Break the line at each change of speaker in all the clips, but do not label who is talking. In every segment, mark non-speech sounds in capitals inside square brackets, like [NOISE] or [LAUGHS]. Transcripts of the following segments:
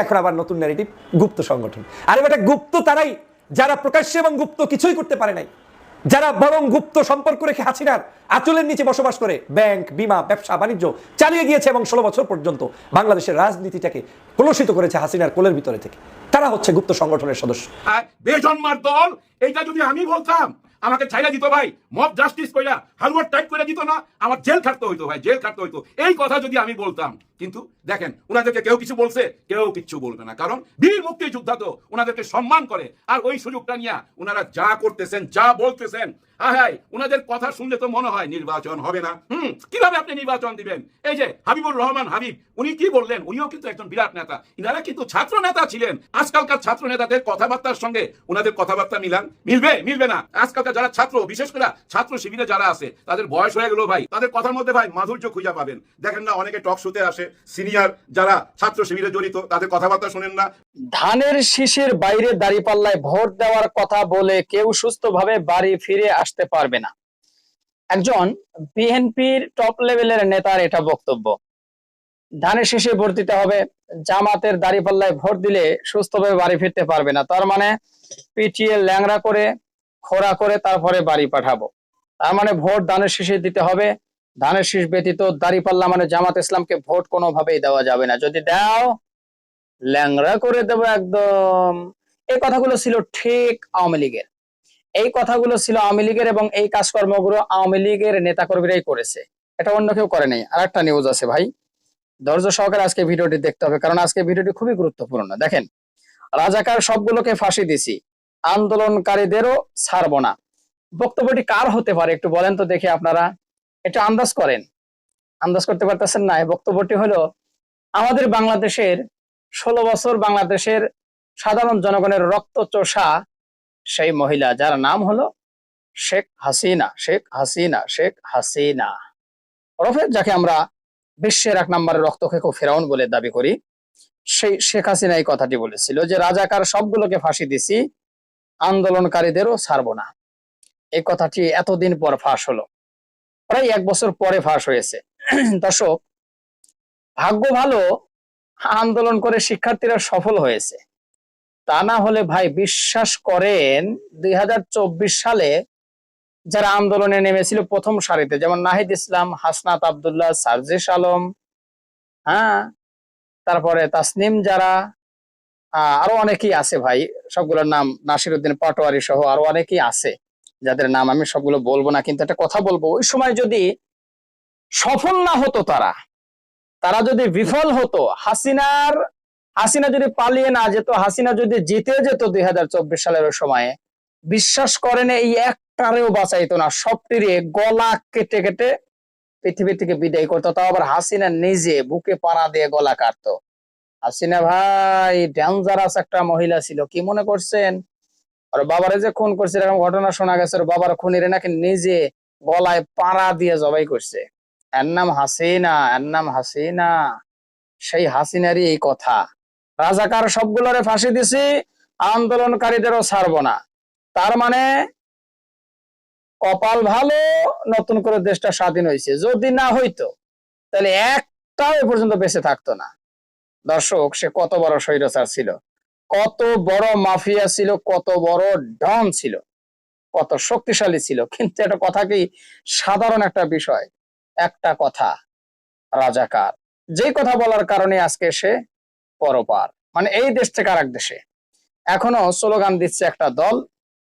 এখন আবার নতুন ন্যারেটিভ গুপ্ত সংগঠন। আরে বেটা গুপ্ত তারাই, যারা প্রকাশ্যে এবং গুপ্ত কিছুই করতে পারে নাই, যারা বরং গুপ্ত সম্পর্ক রেখে হাসিনার আঁচলের নিচে বসবাস করে, ব্যাংক, বিমা, ব্যবসা, বাণিজ্য, চালিয়ে গিয়েছে এবং ষোলো বছর পর্যন্ত বাংলাদেশের রাজনীতিটাকে কলুষিত করেছে হাসিনার কোলের ভিতরে থেকে। তারা হচ্ছে গুপ্ত সংগঠনের সদস্য।
বেজন্মার দল, এইটা যদি আমি বলতাম, আমাকে ছাইরা দিত ভাই, মব জাস্টিস কইরা, হালুয়ার টাইপ করে দিত না, আমার জেল খাটতে হইতো ভাই, জেল খাটতে হইতো। এই কথা যদি আমি বলতাম কিন্তু দেখেন ওনাদেরকে কেউ কিছু বলছে, কেউ কিচ্ছু বলবে না। কারণ বীর মুক্তি যোদ্ধা তো ওনাদেরকে সম্মান করে। আর ওই সুযোগটা নিয়ে ওনারা যা করতেছেন, যা বলতেছেন হ্যাঁ হ্যাঁ ওনাদের কথা শুনলে তো মনে হয় নির্বাচন হবে না। হুম, কীভাবে আপনি নির্বাচন দিবেন? এই যে হাবিবুর রহমান হাবিব, উনি কি বললেন? উনিও কিন্তু একজন বিরাট নেতা। ইনারা কিন্তু ছাত্র নেতা ছিলেন। আজকালকার ছাত্র নেতাদের কথাবার্তার সঙ্গে ওনাদের কথাবার্তা মিলান। মিলবে মিলবে না। আজকালকার যারা ছাত্র, বিশেষ করে ছাত্র শিবিরে যারা আছে, তাদের বয়স হয়ে গেল ভাই। তাদের কথার মধ্যে ভাই মাধুর্য খুঁজে পাবেন। দেখেন না, অনেকে টক শুতে আসে। সিনিয়র যারা ছাত্র শিবিরে জড়িত, তাদের কথাবার্তা শোনেন না।
ধানের শীষের বাইরে দাঁড়িপাল্লায় ভোট দেওয়ার কথা বলে কেউ সুস্থভাবে বাড়ি ফিরে আসতে পারবে না। একজন বিএনপির টপ লেভেলের নেতার এটা বক্তব্য। ধানের শীষে ভোট দিতে হবে, জামাতের দাঁড়িপাল্লায় ভোট দিলে সুস্থভাবে বাড়ি ফিরতে পারবে না। তার মানে পিটিএ ল্যাংড়া করে খোরা করে তারপরে বাড়ি পাঠাবো। তার মানে ভোট ধানের শীষে দিতে হবে ধানের শীষ ব্যতীত দাঁড়িপাল্লা মানে জামাত ইসলামকে ভোট কোনোভাবেই দেওয়া যাবে না। যদি দাও, ল্যাংড়া করে দেবো একদম। এই কথাগুলো ছিল ঠিক আওয়ামী লীগের। এই কথাগুলো ছিল আওয়ামী লীগের এবং এই কাজকর্মগুলো আওয়ামী লীগের নেতাকর্মীরাই করেছে। এটা অন্য কেউ করে নাই। আর একটা নিউজ আছে ভাই। ধৈর্য সহকারে আজকে ভিডিওটি দেখতে হবে, কারণ আজকে ভিডিওটি খুবই গুরুত্বপূর্ণ। দেখেন, রাজাকার সবগুলোকে ফাঁসি দিছি। আন্দোলনকারীদেরও ছাড়বো না। বক্তব্যটি কার হতে পারে একটু বলেন তো দেখি আপনারা। একটু আন্দাজ করেন। আন্দাজ করতে পারতেছেন না। বক্তব্যটি হলো আমাদের বাংলাদেশের ষোলো বছর বাংলাদেশের সাধারণ জনগণের রক্ত চোষা সেই মহিলা, যার নাম হলো শেখ হাসিনা শেখ হাসিনা শেখ হাসিনা। ওরফে যাকে আমরা বিশ্বের এক নম্বরের রক্ত খেকো ফেরাউন বলে দাবি করি, সেই শেখ হাসিনা এই কথাটি বলেছিল যে, রাজাকার সবগুলোকে ফাঁসি দিছি, আন্দোলনকারীদেরও ছাড়বো না। এই কথাটি এতদিন পর ফাঁস হলো। প্রায় এক বছর পরে ফাঁস হয়েছে। দর্শক, ভাগ্য ভালো, আন্দোলন করে শিক্ষার্থীরা সফল হয়েছে। তা না হলে ভাই বিশ্বাস করেন, দুই হাজার চব্বিশ সালে যারা আন্দোলনে নেমেছিল প্রথম সারিতে, যেমন নাহিদ ইসলাম, হাসনাত আবদুল্লাহ, সার্জিস আলম হ্যাঁ তারপরে তাসনিম যারা আরও অনেকেই আছে ভাই, সবগুলোর নাম নাসির উদ্দিন পাটোয়ারি সহ আরও অনেকেই আছে। যাদের নাম আমি সবগুলো বলব না, কিন্তু একটা কথা বলব। ওই সময় যদি সফল না হতো তারা তারা যদি বিফল হতো, হাসিনার, হাসিনা যদি পালিয়ে না যেত, হাসিনা যদি জিতে যেত দুই হাজার চব্বিশ সালের ওই সময়ে, বিশ্বাস করেন এই একটারেও বাঁচাইতো না সবটিরে গলা কেটে কেটে পৃথিবী থেকে বিদায় করতো। তাও আবার হাসিনা নিজে বুকে পাড়া দিয়ে গলা কাটতো। হাসিনা ভাই ডেঞ্জারাস একটা মহিলা ছিল, কি মনে করছেন? আর বাবারে যে খুন করছে, এরকম ঘটনা শোনা গেছে ওর বাবার খুনিরে নাকি নিজে গলায় পাড়া দিয়ে জবাই করছে। এর নাম হাসিনা, এর নাম হাসিনা। সেই হাসিনারই এই কথা। রাজাকার সবগুলোরে ফাঁসি দিছি, আন্দোলনকারীদেরও ছাড়বো না। তার মানে কপাল ভালো, নতুন করে দেশটা স্বাধীন হয়েছে যদি না হইতো, তাহলে একটাও পর্যন্ত বেঁচে থাকতো না। দর্শক, সে কত বড় স্বৈরাচার ছিল। কত বড় মাফিয়া ছিল, কত বড় ডন ছিল, কত শক্তিশালী ছিল। কিন্তু একটা কথা কি? সাধারণ একটা বিষয়, একটা কথা, রাজাকার। যে কথা বলার কারণে আজকে সে পরপার। মানে এই দেশ থেকে আরেক দেশে। এখনও স্লোগান দিচ্ছে একটা দল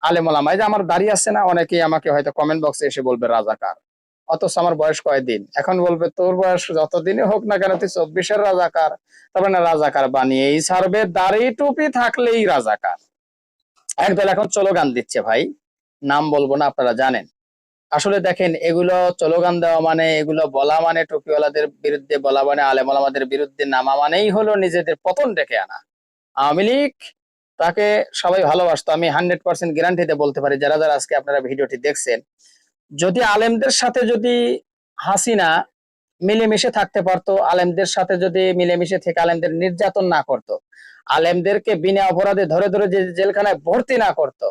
আলেমোলামা এই যে আমার দাঁড়িয়ে আছে না, অনেকেই আমাকে হয়তো কমেন্ট বক্সে এসে বলবে রাজাকার। অথচ আমার বয়স কয়দিন? এখন বলবে, তোর বয়স যতদিনই হোক না কেন, তুই চব্বিশের রাজাকার। তারপরে না রাজাকার বানিয়েই ছাড়বে দাড়ি টুপি থাকলেই রাজাকার। একদল এখন স্লোগান দিচ্ছে ভাই। নাম বলব না, আপনারা জানেন। আসলে দেখেন, এগুলো স্লোগান দেওয়া মানে এগুলো বলা মানে টুপিওয়ালাদের বিরুদ্ধে বলা মানে আলেমোলামাদের বিরুদ্ধে নামা মানেই হলো নিজেদের পতন ডেকে আনা। আওয়ামী লীগ তাকে সবাই ভালোবাসতো। আমি হান্ড্রেড পার্সেন্ট গ্যারান্টিতে বলতে পারি, যারা যারা আজকে আপনারা ভিডিওটি দেখছেন যদি আলেমদের সাথে যদি হাসিনা মিলেমিশে থাকতে পারতো, আলেমদের সাথে যদি মিলেমিশে থেকে আলেমদের নির্যাতন না করত, আলেমদেরকে বিনা অপরাধে ধরে ধরে যে জেলখানায় ভর্তি না করত,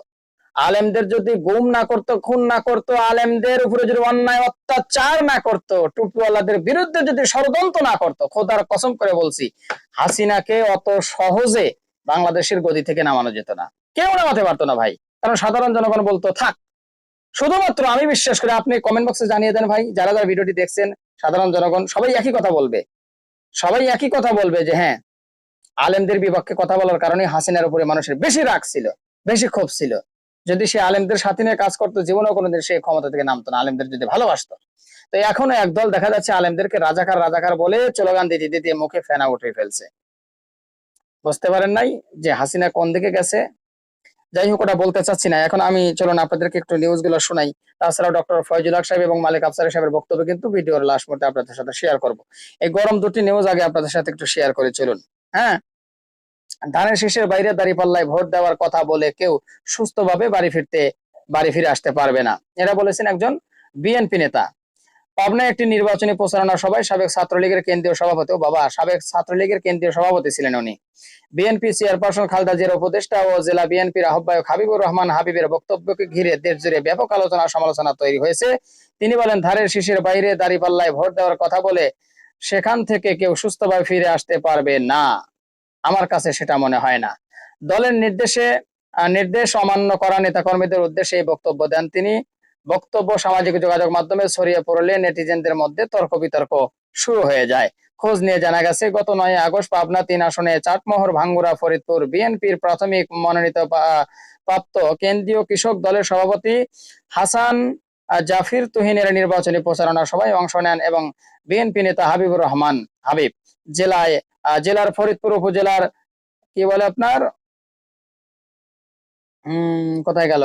আলেমদের যদি গুম না করতো, খুন না করতো, আলেমদের উপরে যদি অন্যায় অত্যাচার না করতো, টুপিওয়ালাদের বিরুদ্ধে যদি ষড়যন্ত্র না করতো, খোদার কসম করে বলছি, হাসিনাকে অত সহজে বাংলাদেশের গদি থেকে নামানো যেত না। কেউ নামাতে পারতো না ভাই। কারণ সাধারণ জনগণ বলতো, থাক শুধুমাত্র আমি বিশ্বাস করি আপনি কমেন্ট বক্সে জানিয়ে দেন ভাই, যারা যারা ভিডিওটি দেখছেন, সাধারণ জনগণ, সবাই একই কথা বলবে। সবাই একই কথা বলবে যে হ্যাঁ আলেমদের বিপক্ষে কথা বলার কারণে হাসিনার উপরে মানুষের বেশি রাগ ছিল, বেশি ক্ষোভ ছিল। যদি সে আলেমদের সাথে নিয়ে কাজ করতো, জীবনেও কোনোদিন সে ক্ষমতা থেকে নামতো না, আলেমদের যদি ভালোবাসতো। তো এখনও একদল দেখা যাচ্ছে আলেমদেরকে রাজাকার রাজাকার বলে চলোগান দিতে দিতে মুখে ফেনা উঠে ফেলছে। বুঝতে পারেন নাই যে হাসিনা কোন দিকে গেছে? যাই হোক ওটা বলতে চাচ্ছি না। এখন আমি, চলুন, আপনাদেরকে একটু নিউজগুলো শোনাই। তাছাড়াও ডক্টর ফয়জুল হক সাহেব এবং মালিক আফসার সাহেবের বক্তব্য কিন্তু ভিডিওর লাস্ট মুহূর্তে আপনাদের সাথে শেয়ার করব। এই গরম দুটি নিউজ আগে আপনাদের সাথে একটু শেয়ার করে, চলুন। হ্যাঁ? ধানের শীষের বাইরে দাঁড়িপাল্লায় ভোট দেওয়ার কথা বলে কেউ সুস্থভাবে বাড়ি ফিরতে, বাড়ি ফিরে আসতে পারবে না। এটা বলেছেন একজন বিএনপি নেতা। পাবনায় একটি নির্বাচনী প্রচারণা সভায় সাবেক ছাত্রলীগের কেন্দ্রীয় সভাপতি ও বাবা, সাবেক ছাত্রলীগের কেন্দ্রীয় সভাপতি ছিলেন উনি। বিএনপি চেয়ারপারসন খালেদা জিয়ার উপদেষ্টা ও জেলা বিএনপির আহ্বায়ক হাবিবুর রহমান হাবিবের বক্তব্যকে ঘিরে দেশ জুড়ে ব্যাপক আলোচনা সমালোচনা তৈরি হয়েছে। তিনি বলেন, ধারের শীষের বাইরে দাঁড়িপাল্লায় ভোট দেওয়ার কথা বলে সেখান থেকে কেউ সুস্থভাবে ফিরে আসতে পারবে না। আমার কাছে সেটা মনে হয় না। দলের নির্দেশে নির্দেশ অমান্য করা নেতাকর্মীদের উদ্দেশ্যে এই বক্তব্য দেন তিনি। বক্তব্য সামাজিক যোগাযোগ মাধ্যমে ছড়িয়ে পড়লে নেটিজেনদের মধ্যে তর্ক বিতর্ক শুরু হয়ে যায়। খোঁজ নিয়ে জানা গেছে গত নয় আগস্ট পাবনা তিন আসনে চাটমোহর ভাঙ্গুরা ফরিদপুর বিএনপির প্রাথমিক মনোনীত প্রাপ্ত কেন্দ্রীয় কৃষক দলের সভাপতি হাসান আহ, জাফির তুহিনের নির্বাচনী প্রচারণা সভায় অংশ নেন এবং বিএনপি নেতা হাবিবুর রহমান। হাবিব জেলায় আহ, জেলার ফরিদপুর উপজেলার কি বলে আপনার? উম কোথায় গেল?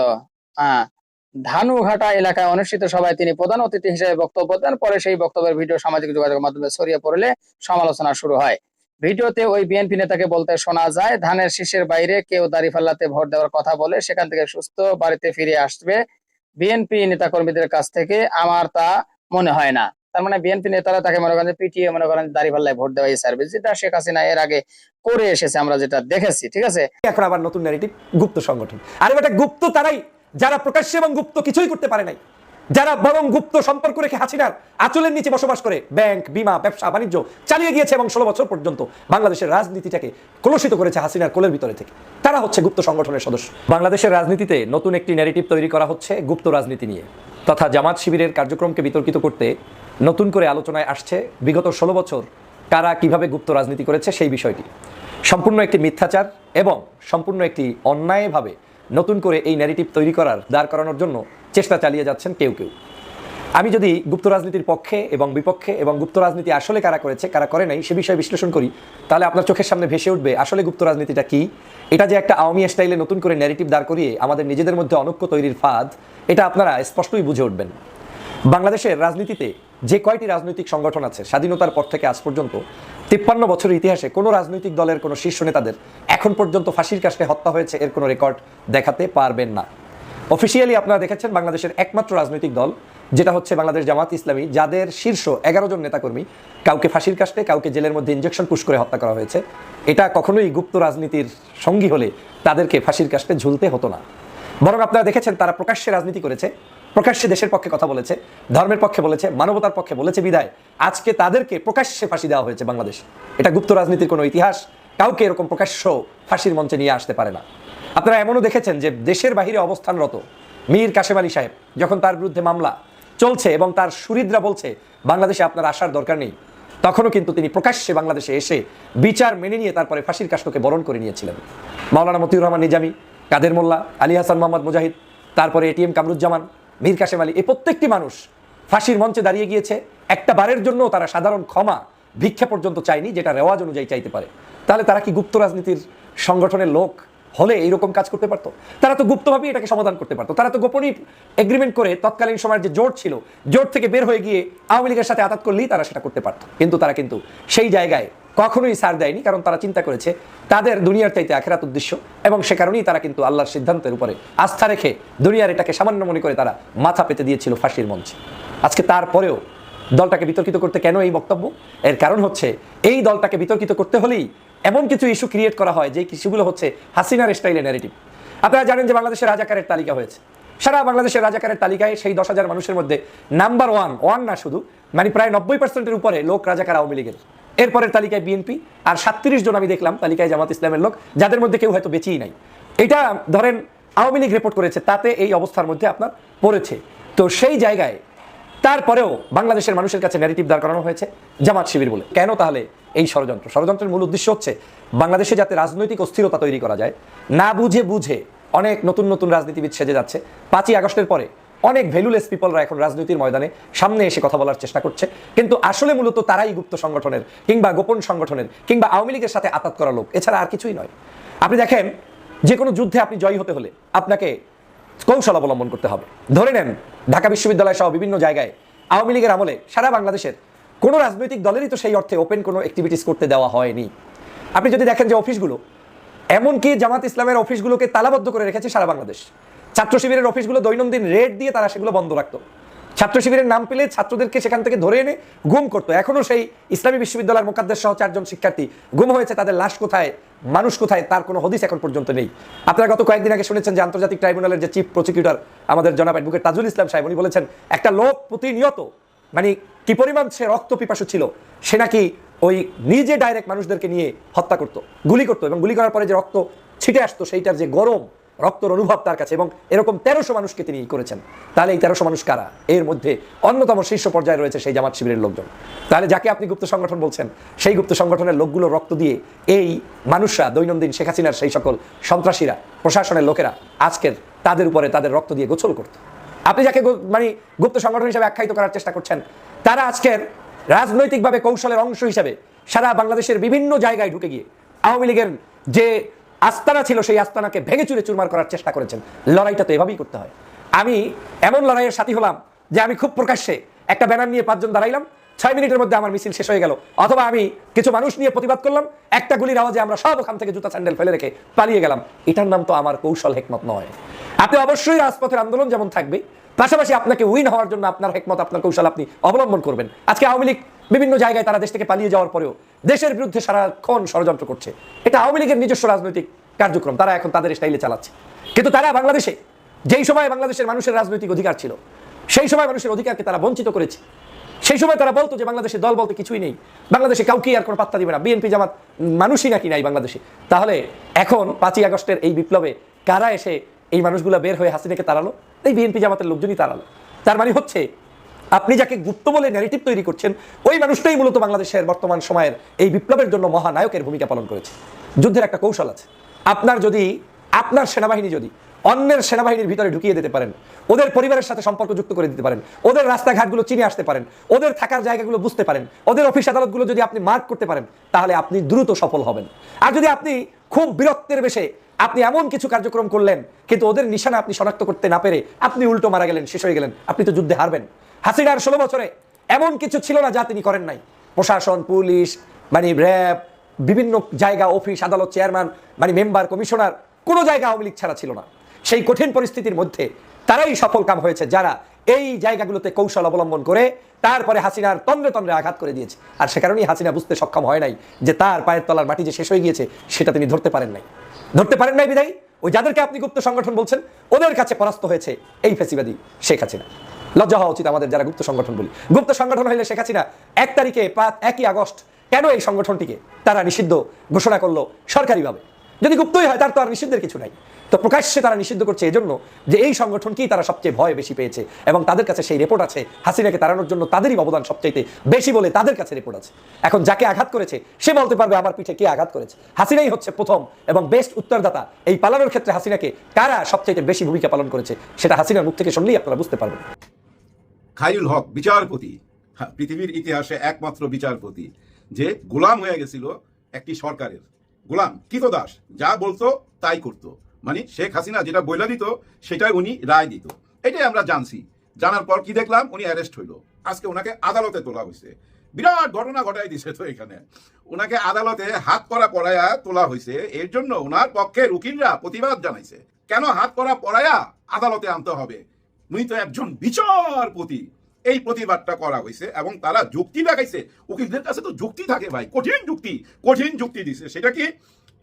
হ্যাঁ ধানুঘাটা এলাকায় অনুষ্ঠিত সভায় তিনি প্রধান অতিথি হিসেবে বক্তব্য দেন। পরে সেই বক্তব্যের ভিডিও সামাজিক যোগাযোগ মাধ্যমে ছড়িয়ে পড়লে সমালোচনা শুরু হয়। ভিডিওতে ওই বিএনপি নেতাকে বলতে শোনা যায়, ধানের শীষের বাইরে কেউ দাঁড়িপাল্লাতে ভোট দেওয়ার কথা বলে সেখান থেকে সুস্থ বাড়িতে ফিরে আসবে বিএনপি নেতাকর্মীদের কাছ থেকে। আমার তা মনে হয় না। তার মানে বিএনপি নেতারা তাকে মনে করেন যে পিটিয়ে মনে করেন দাঁড়িপাল্লায় ভোট দেওয়া এই সার্ভিস যেটা শেখ হাসিনা এর আগে করে এসেছে, আমরা যেটা দেখেছি, ঠিক আছে?
এখন আবার নতুন ন্যারেটিভ গুপ্ত সংগঠন। আরে বেটা, গুপ্ত তারাই যারা প্রকাশ্যে এবং গুপ্ত কিছুই করতে পারে নাই, যারা বরং গুপ্ত সম্পর্ক রেখে হাসিনার আঁচলের নিচে বসবাস করে, ব্যাংক, বিমা, ব্যবসা, বাণিজ্য চালিয়ে গিয়েছে এবং ষোলো বছর পর্যন্ত বাংলাদেশের রাজনীতিটাকে কলুষিত করেছে হাসিনার কোলের ভিতরে থেকে। তারা হচ্ছে গুপ্ত সংগঠনের সদস্য। বাংলাদেশের রাজনীতিতে নতুন একটি ন্যারেটিভ তৈরি করা হচ্ছে গুপ্ত রাজনীতি নিয়ে, তথা জামাত শিবিরের কার্যক্রমকে বিতর্কিত করতে নতুন করে আলোচনায় আসছে বিগত ষোলো বছর কারা কীভাবে গুপ্ত রাজনীতি করেছে সেই বিষয়টি। সম্পূর্ণ একটি মিথ্যাচার এবং সম্পূর্ণ একটি অন্যায়ভাবে নতুন করে এই ন্যারেটিভ তৈরি করার দাঁড় করানোর জন্য চেষ্টা চালিয়ে যাচ্ছেন কেউ কেউ। আমি যদি গুপ্ত রাজনীতির পক্ষে এবং বিপক্ষে এবং গুপ্ত রাজনীতি আসলে কারা করেছে, কারা করে নাই সে বিষয়ে বিশ্লেষণ করি, তাহলে আপনার চোখের সামনে ভেসে উঠবে আসলে গুপ্ত রাজনীতিটা কী? এটা যে একটা আওয়ামী স্টাইলে নতুন করে ন্যারেটিভ দাঁড় করিয়ে আমাদের নিজেদের মধ্যে অনৈক্য তৈরির ফাঁদ, এটা আপনারা স্পষ্টই বুঝে উঠবেন। বাংলাদেশের রাজনীতিতে যে কয়টি রাজনৈতিক সংগঠন আছে, স্বাধীনতার পর থেকে আজ পর্যন্ত তিপ্পান্ন বছরের ইতিহাসে কোনো রাজনৈতিক দলের কোনো শীর্ষ নেতাদের এখন পর্যন্ত ফাঁসির কাছে হত্যা হয়েছে এর কোনো রেকর্ড দেখাতে পারবেন না। অফিসিয়ালি আপনারা দেখেছেন বাংলাদেশের একমাত্র রাজনৈতিক দল, যেটা হচ্ছে বাংলাদেশ জামাত ইসলামী, যাদের শীর্ষ এগারো জন নেতাকর্মী কাউকে ফাঁসির কাস্টে কাউকে জেলের মধ্যে ইঞ্জেকশন পুশ করে হত্যা করা হয়েছে। এটা কখনোই গুপ্ত রাজনীতির সঙ্গী হলে তাদেরকে ফাঁসির কাস্টে ঝুলতে হতো না। বরং আপনারা দেখেছেন তারা প্রকাশ্যে রাজনীতি করেছে। প্রকাশ্যে দেশের পক্ষে কথা বলেছে, ধর্মের পক্ষে বলেছে, মানবতার পক্ষে বলেছে, বিদায়। আজকে তাদেরকে প্রকাশ্যে ফাঁসি দেওয়া হয়েছে বাংলাদেশ। এটা গুপ্ত রাজনীতির কোনো ইতিহাস, কাউকে এরকম প্রকাশ্য ফাঁসির মঞ্চে নিয়ে আসতে পারে না। আপনারা এমনও দেখেছেন যে দেশের বাহিরে অবস্থানরত মীর কাশেম আলী সাহেব, যখন তার বিরুদ্ধে মামলা চলছে এবং তার সুরিদরা বলছে, বাংলাদেশে আপনার আসার দরকার নেই। তখনও কিন্তু তিনি প্রকাশ্যে বাংলাদেশে এসে বিচার মেনে নিয়ে তারপরে ফাঁসির কাষ্টকে বরণ করে নিয়েছিলেন। মাওলানা মতিউর রহমান নিজামী, কাদের মোল্লা, আলী হাসান মোহাম্মদ মুজাহিদ, তারপরে এটিএম কামরুজ্জামান মীর কাশেম আলী, এই প্রত্যেকটি মানুষ ফাঁসির মঞ্চে দাঁড়িয়ে গিয়েছে। একটা বারের জন্য তারা সাধারণ ক্ষমা, ভিক্ষা পর্যন্ত চায়নি, যেটা রেওয়াজ অনুযায়ী চাইতে পারে। তাহলে তারা কি গুপ্ত রাজনীতির সংগঠনের লোক হলে এইরকম কাজ করতে পারতো? তারা তো গুপ্তভাবেই এটাকে সমাধান করতে পারতো। তারা তো গোপনই এগ্রিমেন্ট করে তৎকালীন সময়ের যে জোট ছিল, জোট থেকে বের হয়ে গিয়ে আওয়ামী লীগের সাথে আঘাত করলেই তারা সেটা করতে পারতো। কিন্তু তারা কিন্তু সেই জায়গায় কখনোই সার দেয়নি, কারণ তারা চিন্তা করেছে তাদের দুনিয়ার চাইতে আখেরাত উদ্দেশ্য এবং সে কারণেই তারা কিন্তু আল্লাহর সিদ্ধান্তের উপরে আস্থা রেখে দুনিয়ার এটাকে সামান্য মনে করে তারা মাথা পেতে দিয়েছিল ফাঁসির মঞ্চে। আজকে তারপরেও দলটাকে বিতর্কিত করতে কেন এই বক্তব্য? এর কারণ হচ্ছে এই দলটাকে বিতর্কিত করতে হলেই এমন কিছু ইস্যু ক্রিয়েট করা হয় যে ইস্যুগুলো হচ্ছে হাসিনার স্টাইলে ন্যারেটিভ আপনারা জানেন যে বাংলাদেশের রাজাকারের তালিকা হয়েছে। সারা বাংলাদেশের রাজাকারের তালিকায় সেই দশ হাজার মানুষের মধ্যে নাম্বার ওয়ান ওয়ান না শুধু মানে প্রায় নব্বই পার্সেন্টের উপরে লোক রাজাকার আওয়ামী লীগের। এরপরের তালিকায় বিএনপি আর সাতত্রিশ জন আমি দেখলাম তালিকায় জামাত ইসলামের লোক, যাদের মধ্যে কেউ হয়তো বেঁচেই নাই। এটা, ধরেন, আওয়ামী লীগ রিপোর্ট করেছে, তাতে এই অবস্থার মধ্যে আপনার পড়েছে। তো সেই জায়গায়, তারপরেও বাংলাদেশের মানুষের কাছে ন্যারেটিভ দাঁড় করানো হয়েছে, জামাত শিবির বলে। কেন তাহলে এই ষড়যন্ত্র? ষড়যন্ত্রের মূল উদ্দেশ্য হচ্ছে, বাংলাদেশে যাতে রাজনৈতিক অস্থিরতা তৈরি করা যায়, না বুঝে বুঝে অনেক নতুন নতুন রাজনীতিবিদ সেজে যাচ্ছে। পাঁচই আগস্টের পরে অনেক ভ্যালুলেস পিপলরা এখন রাজনীতির ময়দানে সামনে এসে কথা বলার চেষ্টা করছে। কিন্তু আসলে মূলত তারাই গুপ্ত সংগঠনের কিংবা গোপন সংগঠনের কিংবা আওয়ামী লীগের সাথে আতাত করা লোক, এছাড়া আর কিছুই নয়। আপনি দেখেন, যে কোনো যুদ্ধে আপনি জয়ী হতে হলে আপনাকে কৌশল অবলম্বন করতে হবে। ধরে নেন, ঢাকা বিশ্ববিদ্যালয় সহ বিভিন্ন জায়গায় আওয়ামী লীগের আমলে সারা বাংলাদেশের কোনো রাজনৈতিক দলেরই তো সেই অর্থে ওপেন কোনো অ্যাক্টিভিটিস করতে দেওয়া হয়নি। আপনি যদি দেখেন যে অফিসগুলো, এমনকি জামাত ইসলামের অফিসগুলোকে তালাবদ্ধ করে রেখেছে সারা বাংলাদেশ। ছাত্র শিবিরের অফিসগুলো দৈনন্দিন রেড দিয়ে তারা সেগুলো বন্ধ রাখতো। ছাত্র শিবিরের নাম পেলে ছাত্রদেরকে সেখান থেকে ধরে এনে গুম করতো। এখনও সেই ইসলামী বিশ্ববিদ্যালয়ের মোকাদ্দের সহ চারজন শিক্ষার্থী গুম হয়েছে, তাদের লাশ কোথায়, মানুষ কোথায়, তার কোনো হদিস এখন পর্যন্ত নেই। আপনারা গত কয়েকদিন আগে শুনেছেন যে আন্তর্জাতিক ট্রাইব্যুনালের যে চিফ প্রসিকিউটর আমাদের জনাব অ্যাডভোকেট তাজুল ইসলাম সাহেব, উনি বলেছেন, একটা লোক প্রতিনিয়ত মানে কি পরিমাণ সে রক্ত পিপাসু ছিল, সে নাকি ওই নিজে ডাইরেক্ট মানুষদেরকে নিয়ে হত্যা করতো, গুলি করতো এবং গুলি করার পরে যে রক্ত ছিটে আসতো, সেইটার যে গরম রক্তর অনুভব তার কাছে এবং এরকম তেরোশো মানুষকে তিনি করেছেন। তাহলে এই তেরোশো মানুষ কারা? এর মধ্যে অন্যতম শীর্ষ পর্যায়ে রয়েছে সেই জামাত শিবিরের লোকজন। তাহলে যাকে আপনি গুপ্ত সংগঠন বলছেন, সেই গুপ্ত সংগঠনের লোকগুলো রক্ত দিয়ে এই মানুষরা, দৈনন্দিন শেখ হাসিনার সেই সকল সন্ত্রাসীরা, প্রশাসনের লোকেরা আজকের তাদের উপরে তাদের রক্ত দিয়ে গোছল করত। আপনি যাকে মানে গুপ্ত সংগঠন হিসেবে আখ্যায়িত করার চেষ্টা করছেন, তারা আজকের রাজনৈতিকভাবে কৌশলের অংশ হিসাবে সারা বাংলাদেশের বিভিন্ন জায়গায় ঢুকে গিয়ে আওয়ামী লীগের যে আস্তানা ছিল, সেই আস্তানাকে ভেঙে চুরে চুরমার করার চেষ্টা করেছেন। লড়াইটা তো এভাবেই করতে হয়। আমি এমন লড়াইয়ের সাথী হলাম যে আমি খুব প্রকাশ্যে একটা ব্যানার নিয়ে পাঁচজন দাঁড়াইলাম, ছয় মিনিটের মধ্যে আমার মিছিল শেষ হয়ে গেল। অথবা আমি কিছু মানুষ নিয়ে প্রতিবাদ করলাম, একটা গুলির আওয়াজে আমরা সব ওখান থেকে জুতা স্যান্ডেল ফেলে রেখে পালিয়ে গেলাম। এটার নাম তো আমার কৌশল হেকমত নয়। আপনি অবশ্যই রাজপথের আন্দোলন যেমন থাকবে, পাশাপাশি আপনাকে উইন হওয়ার জন্য আপনার হেকমত, আপনার কৌশল আপনি অবলম্বন করবেন। আজকে আওয়ামী লীগ বিভিন্ন জায়গায় তারা দেশ থেকে পালিয়ে যাওয়ার পরেও দেশের বিরুদ্ধে সারাক্ষণ ষড়যন্ত্র করছে। এটা আওয়ামী লীগের নিজস্ব রাজনৈতিক কার্যক্রম, তারা এখন তাদের স্টাইলে চালাচ্ছে। কিন্তু তারা বাংলাদেশে, যেই সময় বাংলাদেশের মানুষের রাজনৈতিক অধিকার ছিল, সেই সময় মানুষের অধিকারকে তারা বঞ্চিত করেছে। সেই সময় তারা বলতো যে বাংলাদেশে দল বলতে কিছুই নেই। বাংলাদেশে কাউকেই আর কোনো পাত্তা দিবে না। বিএনপি জামাত মানুষই নাকি নাই বাংলাদেশে। তাহলে এখন পাঁচই আগস্টের এই বিপ্লবে কারা এসে এই মানুষগুলো বের হয়ে হাসিনাকে তাড়ালো? এই বিএনপি জামাতের লোকজনই তাড়ালো। তার মানে হচ্ছে আপনি যাকে গুপ্ত বলে ন্যারেটিভ তৈরি করছেন, ওই মানুষটাই মূলত বাংলাদেশের বর্তমান সময়ের এই বিপ্লবের জন্য মহানায়কের ভূমিকা পালন করেছে। যুদ্ধের একটা কৌশল আছে। আপনার যদি, আপনার সেনাবাহিনী যদি অন্যের সেনাবাহিনীর ভিতরে ঢুকিয়ে দিতে পারেন, ওদের পরিবারের সাথে সম্পর্ক যুক্ত করে দিতে পারেন, ওদের রাস্তাঘাটগুলো চিনে আসতে পারেন, ওদের থাকার জায়গাগুলো বুঝতে পারেন, ওদের অফিস আদালতগুলো যদি আপনি মার্ক করতে পারেন, তাহলে আপনি দ্রুত সফল হবেন। আর যদি আপনি খুব বিরক্তের বেশে আপনি এমন কিছু কার্যক্রম করলেন, কিন্তু ওদের নিশানা আপনি শনাক্ত করতে না পেরে আপনি উল্টো মারা গেলেন, শেষ হয়ে গেলেন, আপনি তো যুদ্ধে হারবেন। হাসিনার ষোলো বছরে এমন কিছু ছিল না যা তিনি করেন নাই। প্রশাসন, পুলিশ মানে র্যাব, বিভিন্ন জায়গা, অফিস, আদালত, চেয়ারম্যান মানে মেম্বার, কমিশনার, কোনো জায়গা আওয়ামী লীগ ছাড়া ছিল না। সেই কঠিন পরিস্থিতির মধ্যে তারাই সফল কাম হয়েছে যারা এই জায়গাগুলোতে কৌশল অবলম্বন করে তারপরে হাসিনার তন্দ্রে তন্দ্রে আঘাত করে দিয়েছে। আর সে কারণেই হাসিনা বুঝতে সক্ষম হয় নাই যে তার পায়ের তলার মাটি যে শেষ হয়ে গিয়েছে, সেটা তিনি ধরতে পারেন নাই। ধরতে পারেন নাই বিদায় ওই যাদেরকে আপনি গুপ্ত সংগঠন বলছেন, ওদের কাছে পরাস্ত হয়েছে এই ফেসিবাদী শেখ হাসিনা। লজ্জা হওয়া উচিত আমাদের যারা গুপ্ত সংগঠন বলি। গুপ্ত সংগঠন হইলে শেখ হাসিনা এক তারিখে পাঁচ, একই আগস্ট কেন এই সংগঠনটিকে তারা নিষিদ্ধ ঘোষণা করল সরকারিভাবে? যদি গুপ্তই হয়, তার তো আর নিষিদ্ধের কিছু নাই। তো প্রকাশ্যে তারা নিষিদ্ধ করছে এজন্য যে এই সংগঠনকেই তারা সবচেয়ে ভয় বেশি পেয়েছে এবং তাদের কাছে সেই রিপোর্ট আছে। হাসিনাকে তাড়ানোর জন্য তাদেরই অবদান সবচাইতে বেশি বলে তাদের কাছে রেপোর্ট আছে। এখন যাকে আঘাত করেছে, সে বলতে পারবে আমার পিঠে কে আঘাত করেছে। হাসিনাই হচ্ছে প্রথম এবং বেস্ট উত্তরদাতা। এই পালানোর ক্ষেত্রে হাসিনাকে কারা সবচাইতে বেশি ভূমিকা পালন করেছে, সেটা হাসিনার মুখ থেকে শুনলেই আপনারা বুঝতে পারবেন।
খাইরুল হক, বিচারপতি। পৃথিবীর ইতিহাসে একমাত্র বিচারপতি, যে গোলাম হয়ে গেছিল একটি সরকারের। গোলাম দাস, যা বলতো তাই করতো। মানে শেখ হাসিনা যেটা বইলা দিত, সেটাই উনি রায় দিত। এটাই আমরা জানছি। জানার পর কি দেখলাম? উনি অ্যারেস্ট হইল। আজকে ওনাকে আদালতে তোলা হয়েছে। বিরাট ঘটনা ঘটাই দিছে তো এখানে। ওনাকে আদালতে হাত করা পড়ায়া তোলা হয়েছে। এর জন্য ওনার পক্ষে উকিলরা প্রতিবাদ জানাইছে। কেন হাত করা পড়ায়া আদালতে আনতে হবে? উনি তো একজন বিচারপতি। এই প্রতিবাদটা করা হয়েছে এবং তারা যুক্তি দেখাইছে। উকিলদের কাছে তো যুক্তি থাকে ভাই, কঠিন যুক্তি কঠিন যুক্তি দিছে। সেটা কি?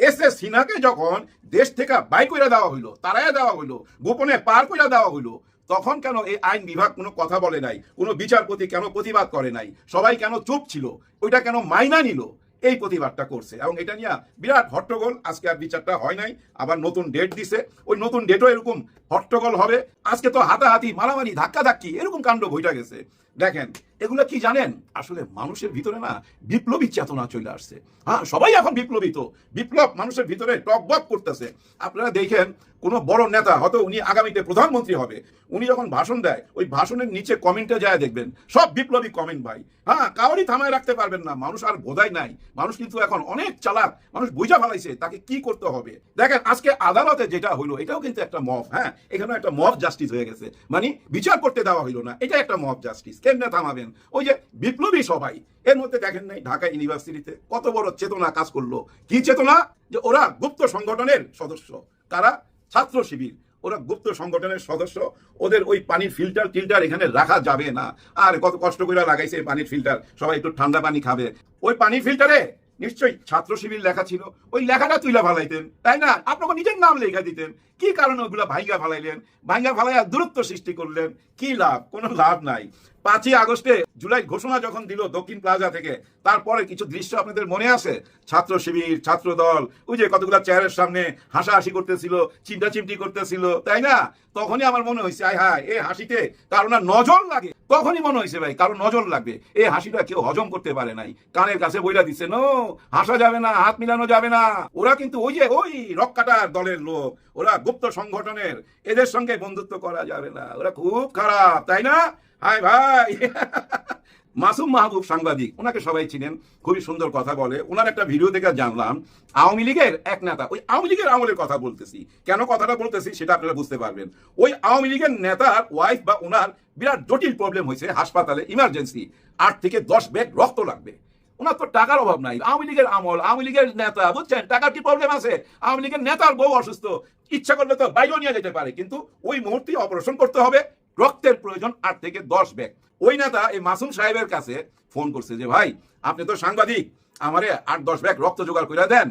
এস এস সিনহাকে যখন দেশ থেকে বাই করে দেওয়া হইল তারাই দেওয়া হইল, গোপনে পার করে দেওয়া হইল, তখন কেন এই আইন বিভাগ কোনো কথা বলে নাই? কোনো বিচারপতি কেন প্রতিবাদ করে নাই? সবাই কেন চুপ ছিল? ওইটা কেন মাইনা নিল? এই প্রতিবাদটা করছে। এবং এটা নিয়ে বিরাট হট্টগোল। আজকে আর বিচারটা হয় নাই। আবার নতুন ডেট দিছে। ওই নতুন ডেটও এরকম হট্টগোল হবে। আজকে তো হাতাহাতি, মারামারি ধাক্কা ধাক্কি এরকম কাণ্ড ঘইটা গেছে। দেখেন, এগুলো কি জানেন? আসলে মানুষের ভিতরে না বিপ্লবী চেতনা চলে আসছে। হ্যাঁ সবাই এখন বিপ্লবী তো বিপ্লব মানুষের ভিতরে টকবক করতেছে। আপনারা দেখেন কোনো বড় নেতা, হয়তো উনি আগামীতে প্রধানমন্ত্রী হবে, উনি যখন ভাষণ দেয়, ওই ভাষণের নিচে কমেন্টে যায় দেখবেন, সব বিপ্লবী কমেন্ট ভাই। হ্যাঁ কাউরই থামায় রাখতে পারবেন না, মানুষ আর বোধাই নাই, মানুষ কিন্তু এখন অনেক চালাক, মানুষ বুঝা ফেলাইছে তাকে কি করতে হবে। দেখেন, আজকে আদালতে যেটা হইল, এটাও কিন্তু একটা মফ হ্যাঁ এখানে একটা মফ জাস্টিস হয়ে গেছে। মানে বিচার করতে দেওয়া হইল না এটা একটা মফ জাস্টিস কেমনে থামাবেন? ওই যে বিপ্লবী সবাই, এর মধ্যে দেখেন নাই, ঢাকা ইউনিভার্সিটিতে কত বড় চেতনা কাজ করল। কি চেতনা? যে ওরা গুপ্ত সংগঠনের সদস্য। কারা? ছাত্র শিবির, ওরা গুপ্ত সংগঠনের সদস্য, ওদের ওই পানির ফিল্টার টিল্টার এখানে রাখা যাবে না। আর কত কষ্ট করে লাগাইছে পানির ফিল্টার সবাই একটু ঠান্ডা পানি খাবে। ওই পানির ফিল্টারে নিশ্চয়ই ছাত্র শিবির লেখা ছিল, ওই লেখাটা তুইলা ফালাইতেন, তাই না? আপনাকে নিজের নাম লেখা দিতেন। কি কারণে ওগুলা ভাইঙ্গা ফালাইলেন? ভাইঙ্গা ফালাইয়া দূরত্ব সৃষ্টি করলেন, কি লাভ? কোনো লাভ নাই। পাঁচই আগস্টে জুলাই ঘোষণা যখন দিল দক্ষিণ প্লাজা থেকে, তারপরে কিছু দৃশ্য আপনাদের মনে আছে? ছাত্র শিবির, ছাত্র দল, ওই যে কতগুলা চেয়ারের সামনে হাসাহাসি করতেছিল চিন্তা চিমটি করতেছিল, তাই না? তখনই আমার মনে হয়েছে, আয় হায়, এই হাসিতে কারণ না নজর লাগে। তখনই মনে হয়েছে ভাই কারণ নজর লাগবে। এই হাসিটা কেউ হজম করতে পারে নাই। কানের কাছে বইলা দিচ্ছে নো, হাসা যাবে না, হাত মিলানো যাবে না। ওরা কিন্তু ওই যে ওই রক্কাটার দলের লোক, ওরা গুপ্ত সংগঠনের, এদের সঙ্গে বন্ধুত্ব করা যাবে না। ওরা খুব খারাপ, তাই না? হাই ভাই। [LAUGHS] মাসুম মাহবুব সাংবাদিক, ওনাকে সবাই চিনেন, খুবই সুন্দর কথা বলে। ওনার একটা ভিডিও দেখে জানলাম, আওয়ামী লীগের এক নেতা, ওই আওয়ামী লীগের আমলের কথা বলতেছি। কেন কথাটা বলতেছি সেটা আপনারা বুঝতে পারবেন। ওই আওয়ামী লীগের নেতার ওয়াইফ বা ওনার বিরাট জটিল প্রবলেম হয়েছে হাসপাতালে ইমার্জেন্সি আট থেকে দশ ব্যাগ রক্ত লাগবে। ওনার তো টাকার অভাব নাই। আওয়ামী লীগের আমল, আওয়ামী লীগের নেতা, বুঝছেন? টাকার কি প্রবলেম আছে? আওয়ামী লীগের নেতার বউ অসুস্থ। ইচ্ছা করলে তো বাইরেও নিয়ে যেতে পারে, কিন্তু ওই মুহূর্তে অপারেশন করতে হবে। রক্তের প্রয়োজন আট থেকে দশ ব্যাগ। ওই নেতা, এই মাসুম সাহেবের কাছে ফোন করছে যে, ভাই, আপনি তো সাংবাদিক, আমারে আট দশ ব্যাগ রক্ত জোগাড় করে দেন।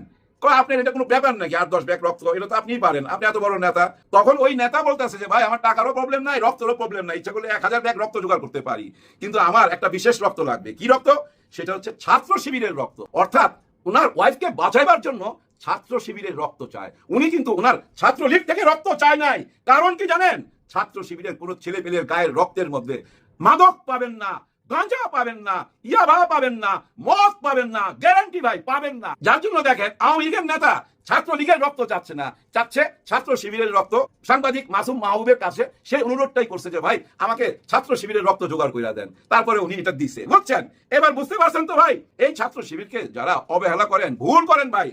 আপনার এটা কোনো ব্যাপার নাকি? আট দশ ব্যাগ রক্ত, এটা তো আপনিই পারেন। আপনি এত বড় নেতা। তখন ওই নেতা বলতেছে যে, ভাই, আমার টাকারও প্রবলেম নাই, রক্তেরও প্রবলেম নাই। ইচ্ছা করলে এক হাজার ব্যাগ রক্ত জোগাড় করতে পারি। কিন্তু আমার একটা বিশেষ রক্ত লাগবে। কি রক্ত? সেটা হচ্ছে ছাত্র শিবিরের রক্ত। অর্থাৎ ওনার ওয়াইফকে বাঁচাইবার জন্য ছাত্র শিবিরের রক্ত চায়। উনি কিন্তু ওনার ছাত্রলীগ থেকে রক্ত চায় নাই। কারণ কি জানেন? ছাত্র শিবিরের কোনো ছেলে পেলের গায়ের রক্তের মধ্যে মাদক পাবেন না, গাঁজা পাবেন না, ইয়াবা পাবেন না, মদ পাবেন না গ্যারান্টি ভাই পাবেন না। যার জন্য দেখেন আওয়ামী লীগের নেতা ছাত্রলীগের রক্ত চাচ্ছে না। চাচ্ছে ছাত্র শিবিরের রক্ত। সাংবাদিক মাসুম মাহবুবের কাছে সেই অনুরোধটাই করছে যে, ভাই, আমাকে ছাত্র শিবিরের রক্ত জোগাড় করে দেন। তারপরে উনি এটা দিছে। বুঝছেন? এবার বুঝতে পারছেন তো, ভাই, এই ছাত্র শিবিরকে যারা অবহেলা করেন, ভুল করেন ভাই,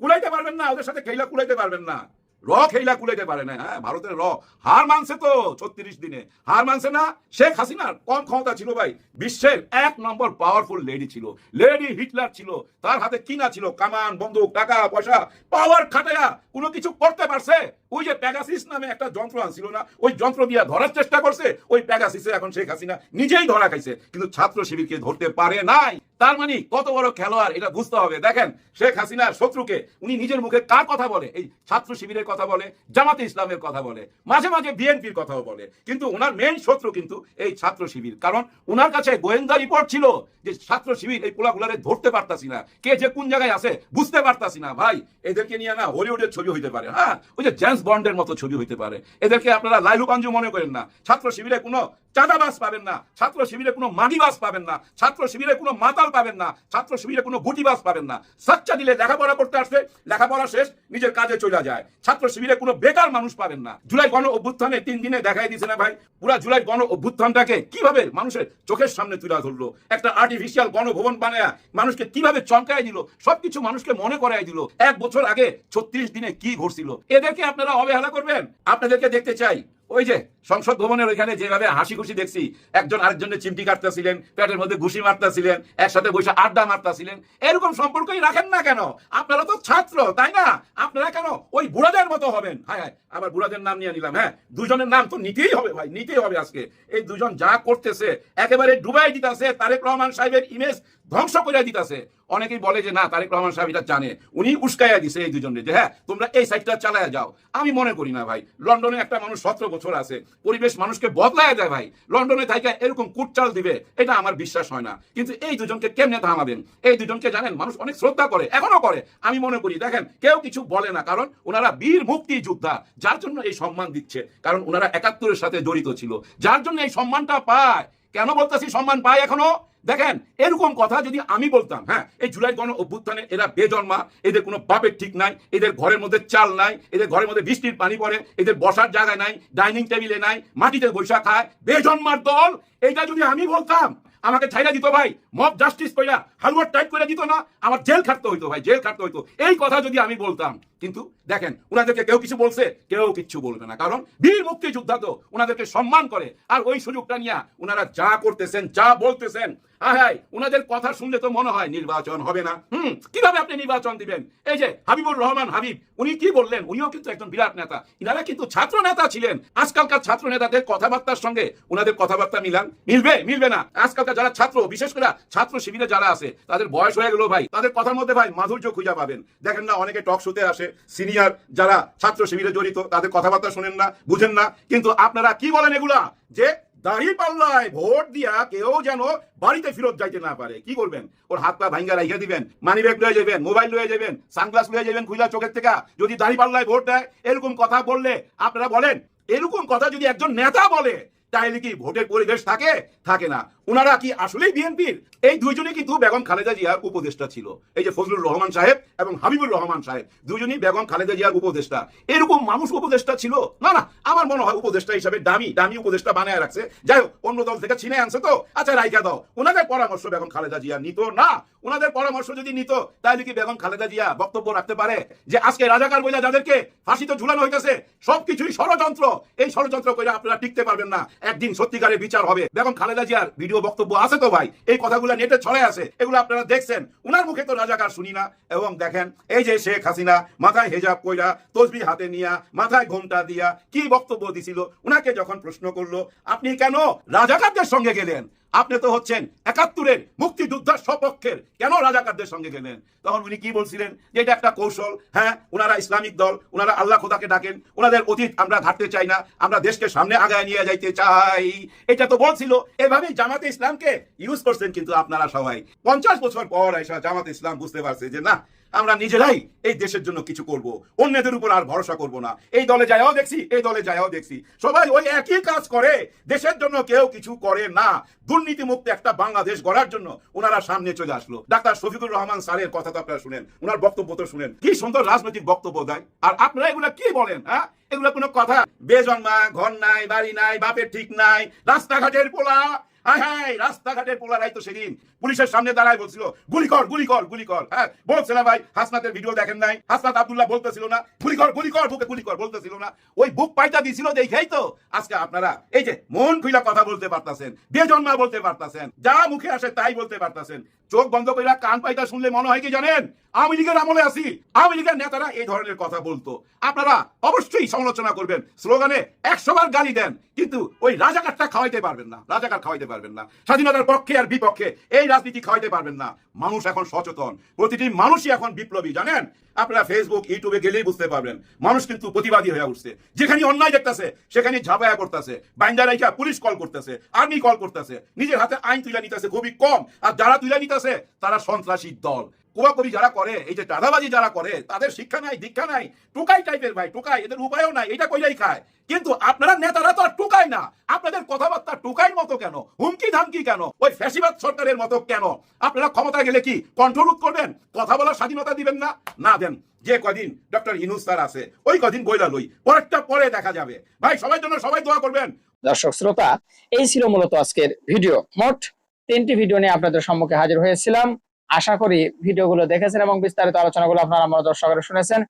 কুলাইতে পারবেন না, ওদের সাথে খেলা কুলাইতে পারবেন না। র খেলা কুলাইতে পারে না হ্যাঁ? ভারতের র হার মানছে তো ছত্রিশ দিনে। হার মানছে না? শেখ হাসিনার কম ক্ষমতা ছিল ভাই। বিশ্বের এক নম্বর পাওয়ারফুল লেডি ছিল। লেডি হিটলার ছিল। তার হাতে কিনা ছিল। কামান, বন্দুক, টাকা, পয়সা পাওয়ার খাটায়া কোনো কিছু করতে পারছে? ওই যে প্যাগাসিস নামে একটা যন্ত্র আনছিল না, ওই যন্ত্র দিয়ে ধরার চেষ্টা করছে, ওই প্যাগাসিসে এখন শেখ হাসিনা নিজেই ধরা খাইছে, কিন্তু ছাত্র শিবিরকে ধরতে পারে নাই। তার মানে কত বড় খেলোয়াড়, এটা বুঝতে হবে। দেখেন, শেখ হাসিনার শত্রুকে উনি নিজের মুখে কার কথা বলে? এই ছাত্র শিবিরের কথা বলে, জামাতে ইসলামের কথা বলে, মাঝে মাঝে বিএনপির কথাও বলে। কিন্তু ওনার মেইন শত্রু কিন্তু এই ছাত্র শিবির, কারণ ওনার কাছে গোয়েন্দা রিপোর্ট ছিল যে ছাত্র শিবির এই পোলাগুলারে ধরতে পারতাছি না। কে যে কোন জায়গায় আছে বুঝতে পারতাছি না। ভাই, এদেরকে নিয়ে না হলিউডের ছবি হইতে পারে। হ্যাঁ ওই যে জেমস বন্ডের মতো ছবি হইতে পারে। এদেরকে আপনারা লাইলু পাঞ্জু মনে করেন না। ছাত্র শিবিরে কোনো চাঁদাবাস পাবেন না, ছাত্র শিবিরে কোনো মাগিবাস পাবেন না, ছাত্র শিবিরে কোনো মাতাল পাবেন না, ছাত্র শিবিরে কোনো গুটিবাস পাবেন না। সাচ্চা দিলে লেখাপড়া করতে আসবে, লেখাপড়া শেষ, নিজের কাজে চলে যায়। ছাত্র শিবিরে কোনো বেকার মানুষ পাবেন না। জুলাই গণ অভ্যুত্থানে তিন দিনে দেখাই দিছে না ভাই, পুরা জুলাই গণ অভ্যুত্থানটাকে কীভাবে মানুষের চোখের সামনে তুলে ধরলো? একটা আর্টিফিশিয়াল গণভবন বানায়া মানুষকে কীভাবে চমকায় দিল? সবকিছু মানুষকে মনে করাই দিল। এক বছর আগে ছত্রিশ দিনে কি ঘটছিল? এদেরকে আপনারা অবহেলা করবেন? আপনাদেরকে দেখতে চাই। ওই যে সংসদ ভবনের ওইখানে যেভাবে হাসি খুশি দেখছি, একজন আরেকজনের চিমটি কাটতেছিলেন, পেটের মধ্যে ঘুষি মারতেছিলেন, একসাথে বসে আড্ডা মারতেছিলেন, এরকম সম্পর্কই রাখেন না কেন? আপনারা তো ছাত্র, তাই না? আপনারা কেন ওই বুড়াদের মতো হবেন? হ্যাঁ হ্যাঁ আবার বুড়াদের নাম নিয়ে নিলাম হ্যাঁ? দুজনের নাম তো নিতেই হবে ভাই, নিতেই হবে আজকে। এই দুজন যা করতেছে, একেবারে ডুবাই দিতেছে তারেক রহমান সাহেবের ইমেজ ধ্বংস করে দিতেছে। অনেকেই বলে যে, না, তারেক রহমান সাহেব এটা জানে। উনি উস্কাইয়া দিছে এই দুজনে যে হ্যাঁ তোমরা এই সাইডটা চালায়া যাও। আমি মনে করি না ভাই। লন্ডনে একটা মানুষ সতেরো বছর আছে। পরিবেশ মানুষকে বদলায় দেয় ভাই। লন্ডনে থাইকা এরকম কুটচাল দিবে, এটা আমার বিশ্বাস হয় না। কিন্তু এই দুজনকে কেমনে থামাবেন এই দুজনকে জানেন, মানুষ অনেক শ্রদ্ধা করে, এখনও করে। আমি মনে করি, দেখেন, কেউ কিছু বলে না, কারণ ওনারা বীর মুক্তি যোদ্ধা যার জন্য এই সম্মান দিচ্ছে। কারণ ওনারা একাত্তরের সাথে জড়িত ছিল। যার জন্য এই সম্মানটা পায়। কেন বলতেছি সম্মান পায় এখনও? দেখেন, এরকম কথা যদি আমি বলতাম হ্যাঁ এই জুলাই গণ অভ্যুত্থানে এরা বেজন্মা, এদের কোনো বাপের ঠিক নাই, এদের ঘরের মধ্যে চাল নাই, এদের ঘরের মধ্যে বৃষ্টির পানি পড়ে, এদের বসার জায়গায় নাই, ডাইনিং টেবিলে নাই, মাটিতে বৈশা খায়, বেজন্মার দল, এইটা যদি আমি বলতাম, আমাকে ছাইরা দিত ভাই মব জাস্টিস কইরা হালুয়ার টাইপ করে দিত না, আমার জেল খাটতে হইতো ভাই, জেল খাটতে হইতো। এই কথা যদি আমি বলতাম কিন্তু দেখেন ওনাদেরকে কেউ কিছু বলছে, কেউ কিচ্ছু বলবে না। কারণ বীর মুক্তি যোদ্ধা তো ওনাদেরকে সম্মান করে। আর ওই সুযোগটা নিয়ে ওনারা যা করতেছেন, যা বলতেছেন হাই ওনাদের কথা শুনলে তো মনে হয় নির্বাচন হবে না। হুম, কীভাবে আপনি নির্বাচন দিবেন? এই যে হাবিবুর রহমান হাবিব, উনি কি বললেন? উনিও কিন্তু একজন বিরাট নেতা। ইনারা কিন্তু ছাত্র নেতা ছিলেন। আজকালকার ছাত্র নেতাদের কথাবার্তার সঙ্গে ওনাদের কথাবার্তা মিলান। মিলবে? মিলবে না। আজকালকার যারা ছাত্র, বিশেষ করে ছাত্র শিবিরে যারা আছে, তাদের বয়স হয়ে গেল ভাই। তাদের কথার মধ্যে ভাই মাধুর্য খুঁজে পাবেন। দেখেন না, অনেকে টক শুতে আসে। সিনিয়র যারা ছাত্র শিবিরে জড়িত, তাদের কথাবার্তা শুনেন না, বুঝেন না। কিন্তু আপনারা কি বলেন এগুলা? যে দাঁড়িয়ে পাল্লায় ভোট দিয়া কেউ যেন বাড়িতে ফেরত যাইতে না পারে। কি করবেন? ওর হাত পা ভাঙ্গা রাইখা দিবেন মানি ব্যাগ লয়ে যাবেন মোবাইল লয়ে যাবেন সানগ্লাস লয়ে যাবেন, খুইলা চোখের থেকে। যদি দাঁড়িয়ে পাল্লায় ভোট দেয়, এরকম কথা বললে আপনারা বলেন? এরকম কথা যদি একজন নেতা বলে তাহলে কি ভোটের পরিবেশ থাকে? থাকে না। ওনারা কি আসলেই বিএনপির? এই দুইজনই কিন্তু বেগম খালেদা জিয়ার উপদেষ্টা ছিল। এই যে ফজলুর রহমান সাহেব এবং হাবিবুর রহমান সাহেব, দুজনই বেগম খালেদা জিয়ার উপদেষ্টা। এরকম মানুষ উপদেষ্টা ছিল? না না, আমার মনে হয় উপদেষ্টা হিসাবে দামি দামি উপদেষ্টা বানায় রাখছে। যাই হোক, অন্য দল থেকে ছিনে আনছে তো? আচ্ছা রাইখা দাও। ওনাদের পরামর্শ বেগম খালেদা জিয়া নিত না? ওনাদের পরামর্শ যদি নিত, তাহলে কি বেগম খালেদা জিয়া বক্তব্য রাখতে পারে? যে আজকে রাজাকার বইলা যাদেরকে ফাঁসিতে ঝুলানো হইতেছে, সবকিছুই ষড়যন্ত্র। এই ষড়যন্ত্র করে আপনারা টিকতে পারবেন না। একদিন সত্যিকারের বিচার হবে। বেগম খালেদা জিয়ার ভিডিও বক্তব্য আছে তো ভাই? এই কথাগুলো নেটে ছড়ে আছে। এগুলো আপনারা দেখছেন। উনার মুখে তো রাজাকার শুনি না। এবং দেখেন, এই যে শেখ হাসিনা মাথায় হেজাব কইরা তসবি হাতে নিয়া, মাথায় ঘোমটা দিয়া কি বক্তব্য দিছিল, উনাকে যখন প্রশ্ন করল, আপনি কেন রাজাকারদের সঙ্গে গেলেন? আপনি তো হচ্ছেন একাত্তরের মুক্তিযোদ্ধার সপক্ষের। কেন রাজাকারদের সঙ্গে গেলেন? তখন উনি কি বলছিলেন? যে এটা একটা কৌশল। হ্যাঁ ওনারা ইসলামিক দল ওনারা আল্লাহ খোদাকে ডাকেন। ওনাদের অতীত আমরা ঘাটতে চাই না, আমরা দেশকে সামনে আগায় নিয়ে যাইতে চাই। এটা তো বলছিল। এভাবেই জামাতে ইসলামকে ইউজ করছেন কিন্তু আপনারা সবাই। পঞ্চাশ বছর পর এসা জামাতে ইসলাম বুঝতে পারছে যে না আমরা নিজেরাই এই দেশের জন্য কিছু করব। অন্যদের উপর আর ভরসা করব না। এই দলে যাইও দেখছি, এই দলে যাইও দেখছি। সবাই ওই একই কাজ করে, দেশের জন্য কেউ কিছু করে না। দুর্নীতি মুক্ত একটা বাংলাদেশ গড়ার জন্য ওনারা সামনে চলে আসলো। ডাক্তার শফিকুর রহমান স্যারের কথা তো আপনারা শুনেন, ওনার বক্তব্য তো শুনেন। কি সুন্দর রাজনৈতিক বক্তব্য দেয়। আর আপনারা এগুলা কি বলেন হ্যাঁ? এগুলো কোনো কথা? বেজন্মা ঘর নাই, বাড়ি নাই, বাপের ঠিক নাই, রাস্তাঘাটের পোলা হায় হায়, রাস্তাঘাটের পোলারাই তো সেদিন পুলিশের সামনে দাঁড়ায় বলছিল, গুলি কর গুলি কর গুলি কর। হ্যাঁ বলছে না ভাই, হাসনাতের ভিডিও দেখেন নাই। হাসনাত আব্দুল্লাহ বলতেছিল না, গুলি কর গুলি কর, বুকে গুলি কর, বলতেছিল না। ওই বুক পাইটা দিছিল দেখেই তো আজকে আপনারা, এই যে মন খুইলা কথা বলতে পারতাছেন, বেজন্মা বলতে পারতাছেন, যা মুখে আসে তাই বলতে পারতাছেন। চোখ বন্ধ কইরা কান পাইটা শুনলে মনে হয় কি জানেন? আওয়ামী লীগের আমলে আছি। আওয়ামী লীগের নেতারা এই ধরনের কথা বলতো। আপনারা অবশ্যই সমালোচনা করবেন, স্লোগানে একশো বার গালি দেন, কিন্তু ওই রাজাকারটা খাওয়াইতে পারবেন না, রাজাকার খাওয়াইতে পারবেন না। স্বাধীনতার পক্ষে আর বিপক্ষে এই রাজনীতি খাওয়াইতে পারবেন না। মানুষ এখন সচেতন। প্রতিটি মানুষই এখন বিপ্লবী, জানেন? আপনারা ফেসবুক ইউটিউবে গেলেই বুঝতে পারবেন। মানুষ কিন্তু প্রতিবাদী হয়ে উঠছে। যেখানে অন্যায় দেখতেছে, সেখানে ঝাপায়া করতেছে বাইন্দা রাইখা পুলিশ কল করতেছে আর্মি কল করতেছে। নিজের হাতে আইন তুলে নিতেছে খুবই কম। আর যারা তুলে নিতেছে, তারা সন্ত্রাসী দল। কোয়াকবি যারা করে, এই যে চাঁদাবাজি যারা করে, তাদের শিক্ষা নাই, দীক্ষা নাই। টোকাই টাইপের ভাই, টোকাই। এদের উপায়ও নাই। এটা কইলাই খায়? কিন্তু আপনারা নেতারা তো আর টোকাই না। আপনাদের কথাবার্তা টোকাইর মতো কেন? হুমকি ধামকি কেন? ওই ফ্যাসিবাদ সরকারের মতো কেন? আপনারা ক্ষমতা গেলে কি কন্ট্রোল করবেন? কথা বলার স্বাধীনতা দিবেন না? না দেন। যে কদিন ডক্টর ইনুস স্যার আছে, ওই কদিন বইলা লই। পরেরটা পরে দেখা যাবে। ভাই, সবাই জন্য সবাই দোয়া করবেন।
দর্শক শ্রোতা, এই ছিল মূলত আজকের ভিডিও। মোট তিনটি ভিডিও নিয়ে আপনাদের সম্মুখে হাজির হয়েছিলাম। আশা করি ভিডিওগুলো দেখেছেন এবং বিস্তারিত আলোচনাগুলো আপনারা আমার দর্শকরা শুনেছেন।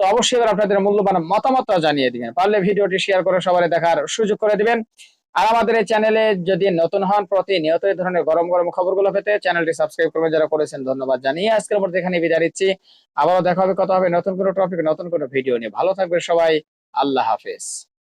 তো অবশ্যই এবার আপনাদের মূল্যবান মতামত জানিয়ে দিবেন। পারলে ভিডিওটি শেয়ার করে সবাই দেখার সুযোগ করে দিবেন। আর আমাদের এই চ্যানেলে যদি নতুন হন প্রতিনিয়ত এই ধরনের গরম গরম খবরগুলো পেতে চ্যানেলটি সাবস্ক্রাইব করবেন। যারা করেছেন, ধন্যবাদ জানিয়ে আজকের মধ্যে এখানে বিদায় দিচ্ছি আবারও দেখা হবে, কথা হবে নতুন কোনো টপিক নতুন কোনো ভিডিও নিয়ে। ভালো থাকবে সবাই। আল্লাহ হাফেজ।